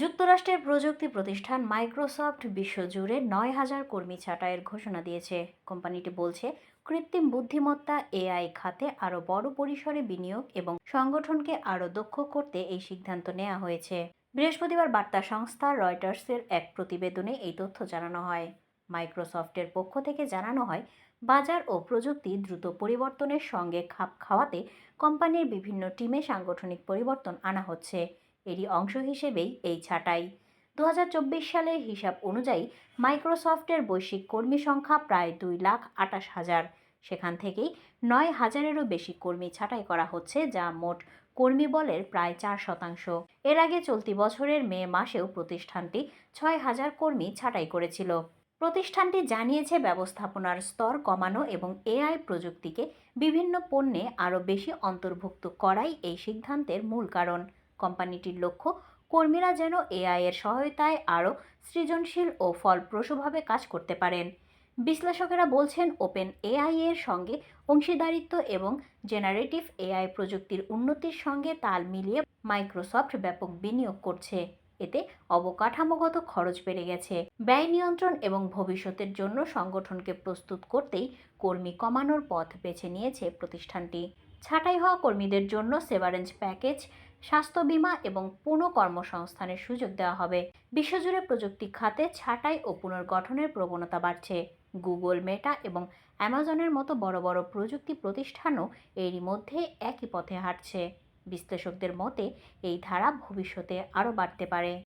যুক্তরাষ্ট্রের প্রযুক্তি প্রতিষ্ঠান মাইক্রোসফট বিশ্বজুড়ে নয় হাজার কর্মী ছাঁটাইয়ের ঘোষণা দিয়েছে। কোম্পানিটি বলছে, কৃত্রিম বুদ্ধিমত্তা এআই খাতে আরও বড় পরিসরে বিনিয়োগ এবং সংগঠনকে আরও দক্ষ করতে এই সিদ্ধান্ত নেওয়া হয়েছে। বৃহস্পতিবার বার্তা সংস্থা রয়টার্সের এক প্রতিবেদনে এই তথ্য জানানো হয়। মাইক্রোসফটের পক্ষ থেকে জানানো হয়, বাজার ও প্রযুক্তি দ্রুত পরিবর্তনের সঙ্গে খাপ খাওয়াতে কোম্পানির বিভিন্ন টিমে সাংগঠনিক পরিবর্তন আনা হচ্ছে। এরই অংশ হিসেবেই এই ছাঁটাই। দু হাজার চব্বিশ সালের হিসাব অনুযায়ী মাইক্রোসফটের বৈশ্বিক কর্মী সংখ্যা প্রায় দুই লাখ আটাশ হাজার। সেখান থেকেই নয় হাজারেরও বেশি কর্মী ছাঁটাই করা হচ্ছে, যা মোট কর্মী বলের প্রায় চার শতাংশ। এর আগে চলতি বছরের মে মাসেও প্রতিষ্ঠানটি ছয় হাজার কর্মী ছাঁটাই করেছিল। প্রতিষ্ঠানটি জানিয়েছে, ব্যবস্থাপনার স্তর কমানো এবং এআই প্রযুক্তিকে বিভিন্ন পণ্যে আরও বেশি অন্তর্ভুক্ত করাই এই সিদ্ধান্তের মূল কারণ। কোম্পানিটির লক্ষ্য, কর্মীরা যেন এআই এর সহায়তায় আরও সৃজনশীল ও ফলপ্রসূভাবে কাজ করতে পারেন। বিশ্লেষকেরা বলছেন, ওপেন এআই এর সঙ্গে অংশীদারিত্ব এবং জেনারেটিভ এআই প্রযুক্তির উন্নতির সঙ্গে তাল মিলিয়ে মাইক্রোসফট ব্যাপক বিনিয়োগ করছে। এতে অবকাঠামোগত খরচ বেড়ে গেছে। ব্যয় নিয়ন্ত্রণ এবং ভবিষ্যতের জন্য সংগঠনকে প্রস্তুত করতেই কর্মী কমানোর পথ বেছে নিয়েছে প্রতিষ্ঠানটি। ছাঁটাই হওয়া কর্মীদের জন্য সেভারেন্স প্যাকেজ স্বাস্থ্য বিমা এবং পুনঃকর্মসংস্থানের সুযোগ দেওয়া হবে। বিশ্বজুড়ে প্রযুক্তি খাতে ছাঁটাই ও পুনর্গঠনের প্রবণতা বাড়ছে। গুগল, মেটা এবং অ্যামাজনের মতো বড় বড় প্রযুক্তি প্রতিষ্ঠানও এরই মধ্যে একই পথে হাঁটছে। বিশ্লেষকদের মতে, এই ধারা ভবিষ্যতে আরও বাড়তে পারে।